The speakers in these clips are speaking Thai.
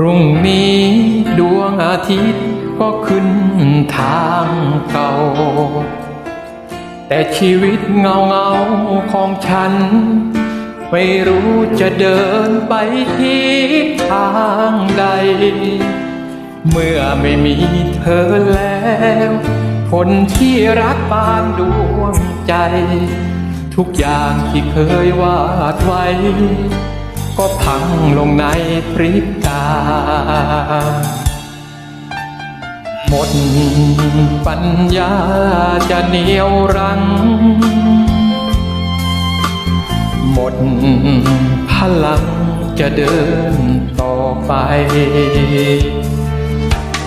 รุ่งนี้ดวงอาทิตย์ก็ขึ้นทางเก่า แต่ชีวิตเงาเงาของฉัน ไม่รู้จะเดินไปทิศทางใด เมื่อไม่มีเธอแล้ว คนที่รักปานดวงใจ ทุกอย่างที่เคยวาดไว้ ก็พังลงในพริบตา หมดปัญญาจะเหนียวรั้ง หมดพลังจะเดินต่อไป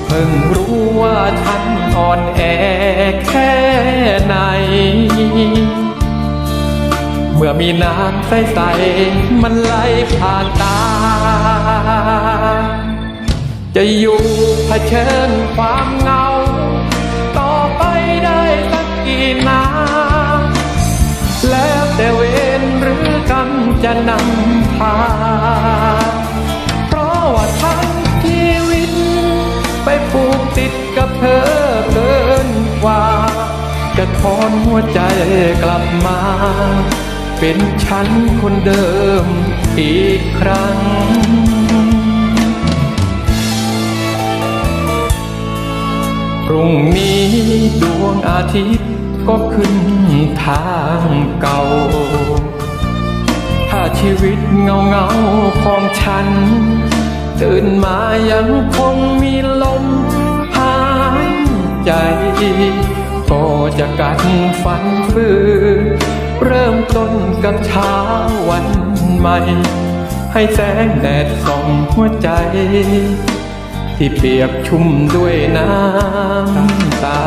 เพิ่งรู้ว่าฉันอ่อนแอ มีน้ำใสๆมันไหลผ่านตา จะอยู่เผชิญความเหงา ต่อไปได้สักกี่นาแล้วแต่เวรหรือกรรมจะนำพา เพราะว่าทั้งชีวิต ไปผูกติดกับเธอเกินกว่า จะทอนหัวใจกลับมา เป็นฉันคนเดิมอีกครั้ง พรุ่งนี้ดวงอาทิตย์ก็ขึ้นทางเก่า ถ้าชีวิตเงาเงาของฉัน ตื่นมายังคงมีลมหายใจ ก็จะกัดฟันฝืน เริ่มต้นกับเช้าวันใหม่ ให้แสงแดดส่องหัวใจ ที่เปียกชุ่มด้วยน้ำตา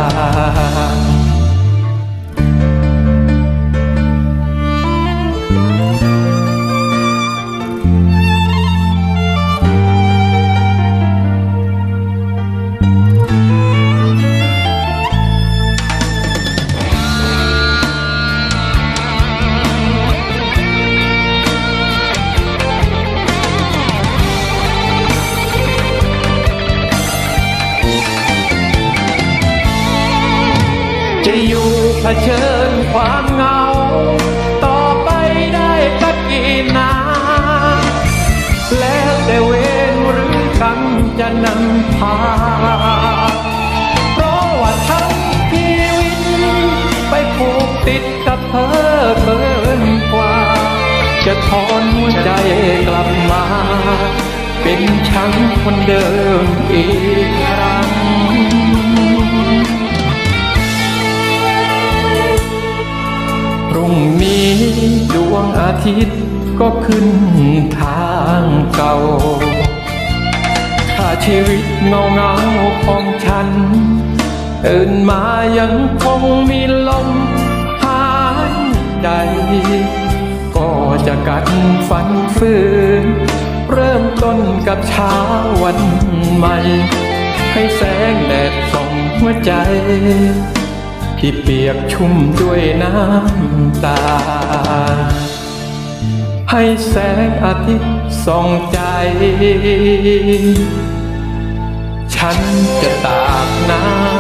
จะอยู่เผชิญความเหงา ต่อไปได้สักกี่นานแล้วแต่เวรหรือกรรมจะนำพา เพราะว่าทั้งชีวิต ไปผูกติดกับเธอเกินกว่า จะทอนหัวใจกลับมา เป็นฉันคนเดิมอีกครั้ง นี้ดวงอาทิตย์ก็ขึ้นทางเก่า ถ้าชีวิตเงาเงาของฉันตื่นมายังคงมีลมหายใจ ก็จะกัดฟันฝืน เริ่มต้นกับเช้าวันใหม่ ให้แสงแดดส่องหัวใจ ที่เปียกชุ่มด้วยน้ำตา ให้แสงอาทิตย์ส่องใจ ฉันจะตากน้ำ